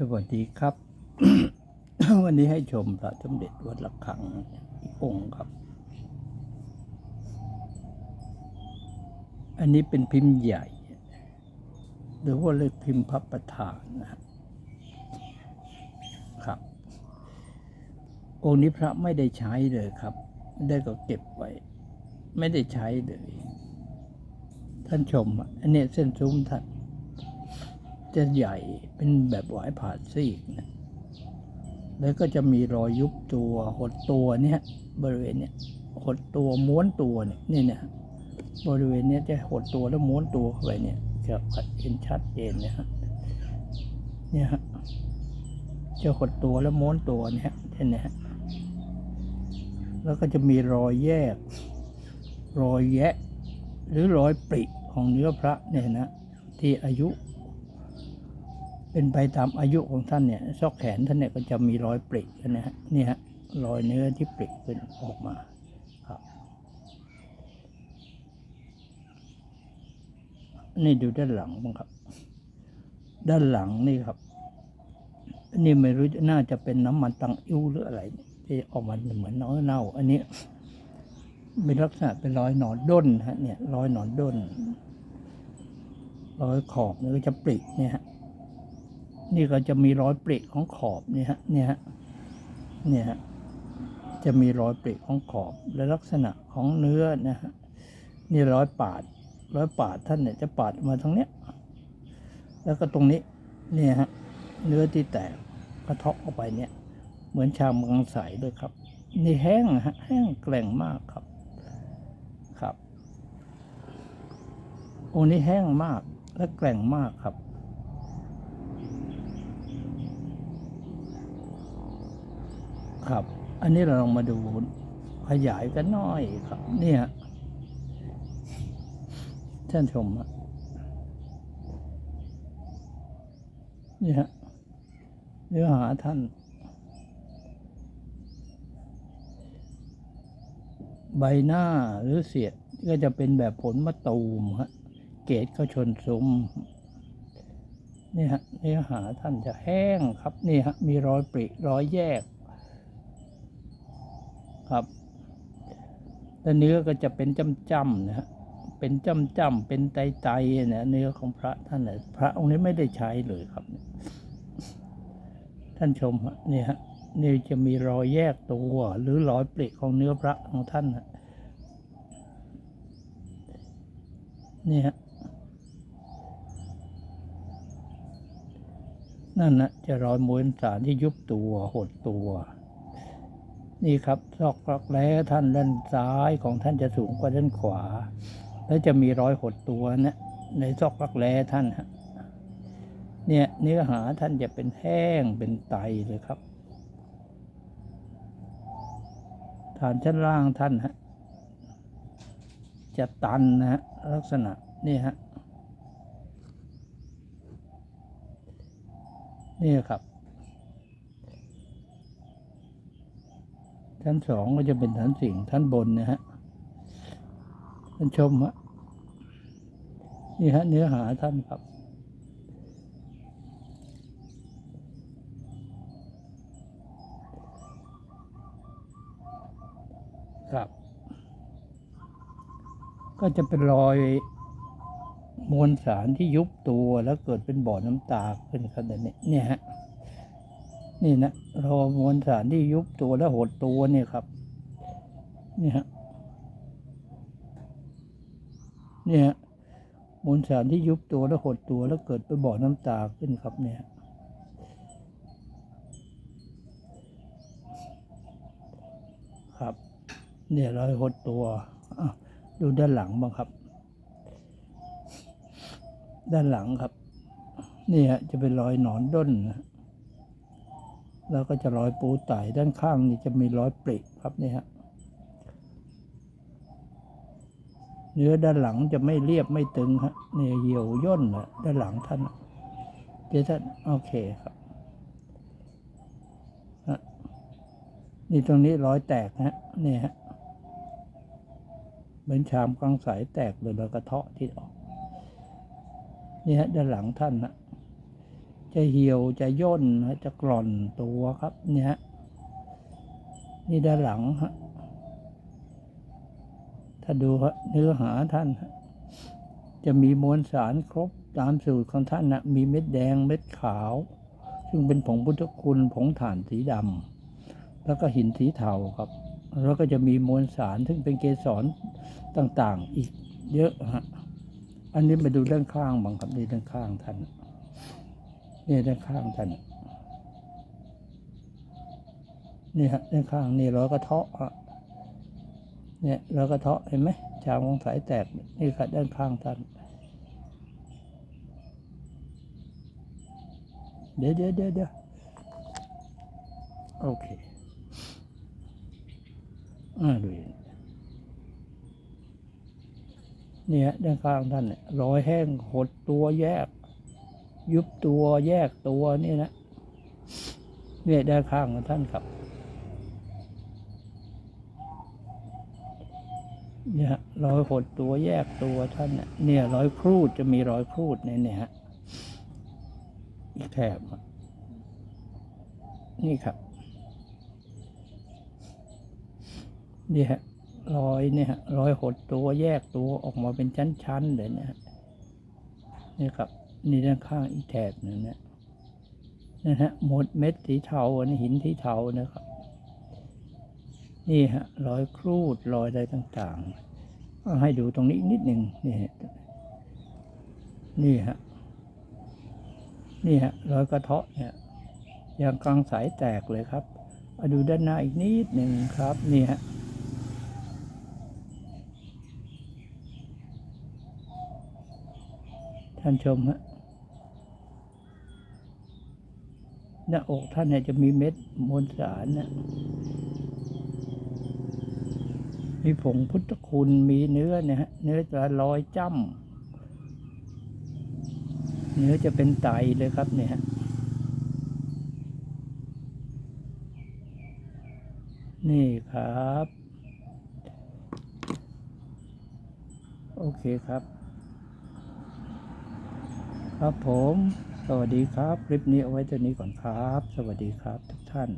สวัสดีครับ วันนี้ให้ชมพระสมเด็จวัดละคังอีกองค์ครับ อันนี้เป็นพิมพ์ใหญ่ หรือว่าเรียกพิมพ์พระประธานนะครับ องค์นี้พระไม่ได้ใช้เลยครับ ได้ก็เก็บไว้ ไม่ได้ใช้เลย ท่านชมอันนี้เส้นซุ้มท่าน จะใหญ่เป็นแบบหวายผ่าซีกนะแล้วก็จะมีรอยยุบตัวหดตัวเนี่ยบริเวณเนี้ยหดตัวม้วนตัวเนี่ยนี่เนี่ยบริเวณเนี้ยจะหดตัวแล้วม้วนตัวเข้าไปเนี่ยจะเห็นชัดเจนนี่ยฮะเนี่ยฮะจะหดตัวแล้วม้วนตัวเนี่ยเห็นไหมฮะแล้วก็จะมีรอยแยก รอยแยะ หรือรอยปริของเนื้อพระเนี่ยนะที่อายุ เป็นไปตามอายุของท่านเนี่ย ซอกแขนท่านเนี่ยก็จะมีรอยปรินะฮะนี่ฮะรอยเนื้อที่ปริขึ้นออกมาครับ นี่ดูด้านหลังบ้างครับ ด้านหลังนี่ครับ นี่ไม่รู้น่าจะเป็นน้ำมันตังอิ้วหรืออะไรที่ออกมาเหมือนเน่าเน่า อันนี้เป็นลักษณะเป็นรอยหนอนด้นฮะเนี่ยรอยหนอนด้นรอยขอบเนี่ยก็จะปริเนี่ยฮะ นี่ก็จะมีรอยเปริของขอบเนี่ยฮะเนี่ยฮะเนี่ยฮะจะมีรอยเปริของขอบและลักษณะของเนื้อนะฮะนี่รอยปาดรอยปาดท่านเนี่ยจะปาดมาทางเนี้ยแล้วก็ตรงนี้เนี่ยฮะเนื้อที่แตกกระเทาะออกไปเนี่ย เหมือนชามกังใสเลยครับ นี่แห้งฮะแห้งแกร่งมากครับครับองนี้แห้งมากและแกร่งมากครับ ครับ อันนี้เราลองมาดูขยายกันหน่อยครับ เนี่ยท่านชมอะนี่ฮะเนื้อหาท่าน ใบหน้าหรือเสียดก็จะเป็นแบบผลมะตูมฮะเกตก็ชนซุ้มนี่ฮะเนื้อหาท่านจะแห้งครับนี่ฮะมีรอยปริรอยแยก ครับแล้วเนื้อก็จะเป็นจ้ำๆนะฮะเป็นจ้ำๆเป็นไตๆนะเนื้อของพระท่านนะพระองค์นี้ไม่ได้ใช้เลยครับ ท่านชมฮะนี่ฮะนี่จะมีรอยแยกตัวหรือรอยปริของเนื้อพระของท่านนะนี่ฮะนั่นนะจะรอยมวลสารที่ยุบตัวหดตัว นี่ครับซอกรักแร้ท่านด้านซ้ายของท่านจะสูงกว่าด้านขวา แล้วจะมีรอยหดตัวนะในซอกรักแร้ท่านฮะเนี่ยเนื้อหาท่านจะเป็นแห้งเป็นไตเลยครับ ฐานชั้นล่างท่านฮะจะตันนะฮะลักษณะนี่ฮะนี่ครับ ชั้นสองก็จะเป็นฐานสิ่งชั้นบนนะฮะท่านชมฮะนี่ฮะเนื้อหาท่านครับ ครับ ก็จะเป็นรอยมวลสารที่ยุบตัวแล้วเกิดเป็นบ่อน้ำตาขึ้นครับแบบนี้เนี่ยฮะ นี่นะรอมวลสารที่ยุบตัวแล้วหดตัวเนี่ยครับเนี่ยฮะเนี่ยฮะมวลสารที่ยุบตัวแล้วหดตัวแล้วเกิดเป็นบ่อน้ำตาขึ้นครับเนี่ยครับ เนี่ยรอยหดตัวดูด้านหลังบ้างครับ ด้านหลังครับ นี่ฮะจะเป็นรอยหนอนด้นนะ แล้วก็จะรอยปูไต่ด้านข้างนี่จะมีรอยปริครับนี่ฮะเนื้อด้านหลังจะไม่เรียบไม่ตึงฮะนี่ยเหี่ยวย่นนะด้านหลังท่านเดี๋ยวท่านโอเคครับนี่ตรงนี้รอยแตกฮะนี่ฮะเหมือนชามกลางสายแตกเลยแล้วกระเทาะที่ออก นี่ฮะด้านหลังท่านนะ จะเหี่ยวจะย่นฮะจะกร่อนตัวครับเนี่ยฮะนี่ด้านหลังฮะถ้าดูฮะเนื้อหาท่าน จะมีมวลสารครบตามสูตรของท่านนะมีเม็ดแดงเม็ดขาว ซึ่งเป็นผงพุทธคุณผงถ่านสีดำแล้วก็หินสีเทาครับ แล้วก็จะมีมวลสารซึ่งเป็นเกสรต่างๆ อีกเยอะฮะอันนี้มาดูด้านข้างบ้างครับนี่ด้านข้างท่าน นี่ด้านข้างท่านนี่ฮะด้านข้างนี่ร้อยกระเทาะเนี่ยร้อยกระเทาะเห็นไหมชาวของสายแตกนี่ครับด้านข้างท่านเดี๋ยวเดี๋ยวเดี๋ยวเดี๋ยวโอเคอ่าดูเนี่ยด้านข้างท่านเนี่ยรอยแห้งหดตัวแยก ยุบตัวแยกตัวนี่นะเนี่ยด้านข้างของท่านครับเนี่ยฮะรอยหดตัวแยกตัวท่านเนี่ยเนี่ยรอยครูดจะมีรอยครูดเนี่ยเนี่ยฮะอีกแถบนี่ครับนี่ฮะรอยเนี่ยฮะรอยหดตัวแยกตัวออกมาเป็นชั้นๆเลยนะนี่ครับ นี่ด้านข้างอีกแถบหนึ่งเนี่ยนะฮะหมดเม็ดสีเทาอันหินสีเทานะครับ นี่ฮะรอยครูดรอยอะไรต่างๆเอาให้ดูตรงนี้นิดหนึ่งนี่ฮะนี่ฮะนี่ฮะรอยกระเทาะเนี่ยอย่างกลางสายแตกเลยครับมาดูด้านหน้าอีกนิดหนึ่งครับ นี่ฮะท่านชมฮะ หน้าอกท่านเนี่ยจะมีเม็ดมวลสารนะมีผงพุทธคุณมีเนื้อเนี่ยฮะเนื้อจะลอยจ้ำเนื้อจะเป็นไตเลยครับเนี่ยฮะนี่ครับ โอเคครับ ครับผม สวัสดีครับ คลิปนี้เอาไว้เท่านี้ก่อนครับ สวัสดีครับทุกท่าน